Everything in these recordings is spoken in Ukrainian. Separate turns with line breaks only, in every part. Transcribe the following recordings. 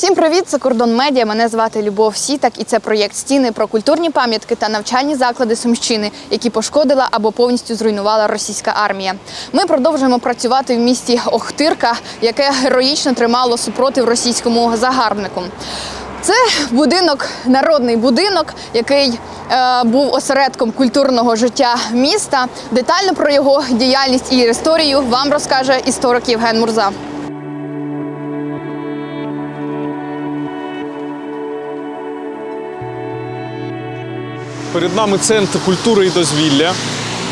Всім привіт! Це кордон медіа. Мене звати Любов Сітак, і це проєкт стіни про культурні пам'ятки та навчальні заклади Сумщини, які пошкодила або повністю зруйнувала російська армія. Ми продовжуємо працювати в місті Охтирка, яке героїчно тримало супротив російському загарбнику. Це будинок, народний будинок, який е, був осередком культурного життя міста. Детально про його діяльність і історію вам розкаже історик Євген Мурза.
Перед нами центр культури і дозвілля,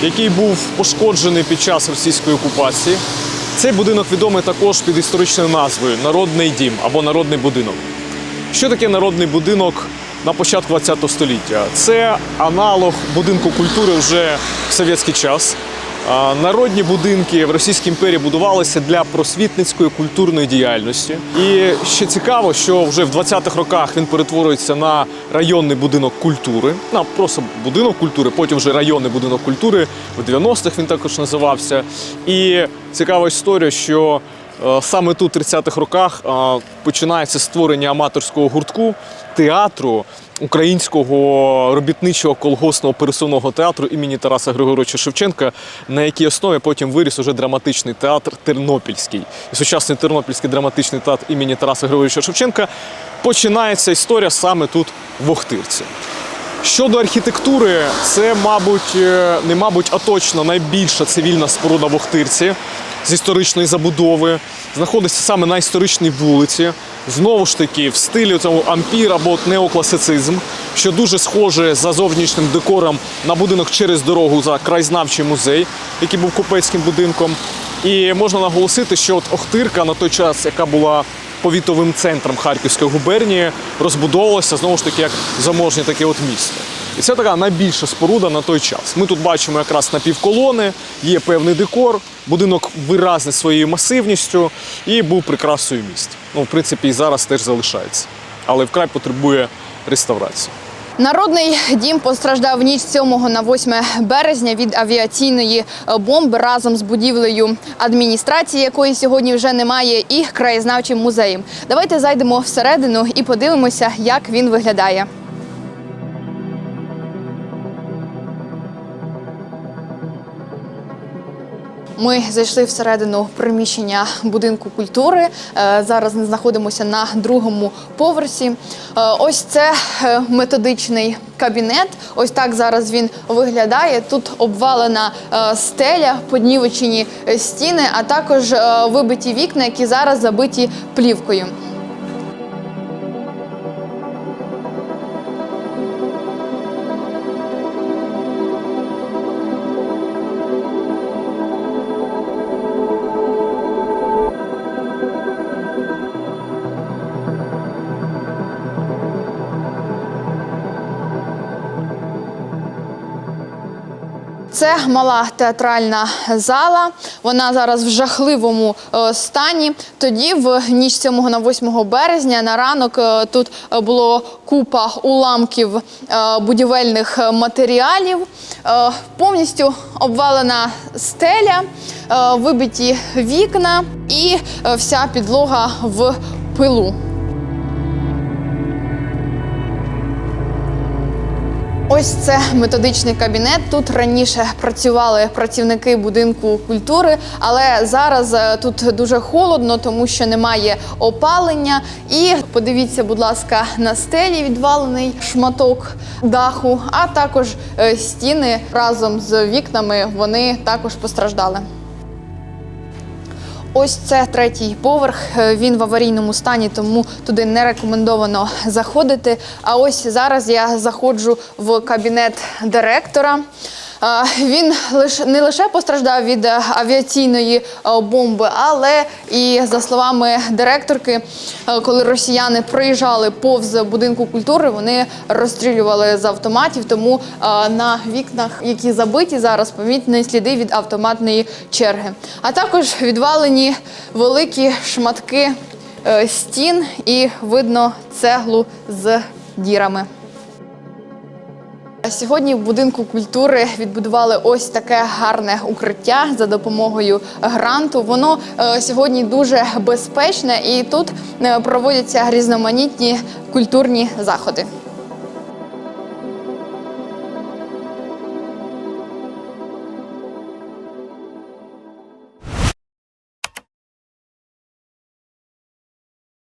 який був пошкоджений під час російської окупації. Цей будинок відомий також під історичною назвою Народний дім або Народний будинок. Що таке народний будинок на початку ХХ століття? Це аналог будинку культури вже в совєтський час. Народні будинки в Російській імперії будувалися для просвітницької культурної діяльності. І ще цікаво, що вже в 20-х роках він перетворюється на районний будинок культури, на просто будинок культури, потім вже районний будинок культури. В 90-х він також називався. І цікава історія, що е, саме тут, в 30-х роках, е, починається створення аматорського гуртку театру українського робітничого колгоспного пересувного театру імені Тараса Григоровича Шевченка, на якій основі потім виріс уже драматичний театр Тернопільський. І сучасний Тернопільський драматичний театр імені Тараса Григоровича Шевченка починається історія саме тут в Охтирці. Щодо архітектури, це, мабуть, е, не мабуть, а точно найбільша цивільна споруда в Охтирці з історичної забудови. Знаходиться саме на історичній вулиці. Знову ж таки, в стилі цього ампір або неокласицизм, що дуже схоже за зовнішнім декором на будинок через дорогу за краєзнавчий музей, який був купецьким будинком. І можна наголосити, що от Охтирка на той час, яка була повітовим центром Харківської губернії, розбудовувалося знову ж таки як заможнє таке от місто. І це така найбільша споруда на той час. Ми тут бачимо якраз напівколони, є певний декор, будинок виразний своєю масивністю і був прикрасою міст. Ну, в принципі, і зараз теж залишається, але вкрай потребує реставрації.
Народний дім постраждав ніч з 7 на 8 березня від авіаційної бомби разом з будівлею адміністрації, якої сьогодні вже немає, і краєзнавчим музеєм. Давайте зайдемо всередину і подивимося, як він виглядає. Ми зайшли всередину приміщення будинку культури. Е, Зараз ми знаходимося на другому поверсі. Е, Ось це е, методичний кабінет. Ось так зараз він виглядає. Тут обвалена стеля, поднівечені е, стіни, а також вибиті вікна, які зараз забиті плівкою. Це мала театральна зала. Вона зараз в жахливому е, стані. Тоді, в ніч 7 на 8 березня, на ранок е, тут е, було купа уламків будівельних матеріалів, повністю обвалена стеля, вибиті вікна і вся підлога в пилу. Ось це методичний кабінет. Тут раніше працювали працівники будинку культури, але зараз е, тут дуже холодно, тому що немає опалення. І подивіться, будь ласка, на стелі відвалений шматок даху, а також е, стіни разом з вікнами вони також постраждали. Ось це третій поверх. Е, Він в аварійному стані, тому туди не рекомендовано заходити. А ось зараз я заходжу в кабінет директора. Він не лише постраждав від е, авіаційної е, бомби, але і за словами директорки, е, коли росіяни проїжджали повз будинку культури, вони розстрілювали з автоматів. Тому на вікнах, які забиті зараз, помітні сліди від автоматної черги. А також відвалені великі шматки стін, і видно цеглу з дірами. Сьогодні в будинку культури відбудували ось таке гарне укриття за допомогою гранту. Воно е, сьогодні дуже безпечне і тут е, проводяться різноманітні культурні заходи.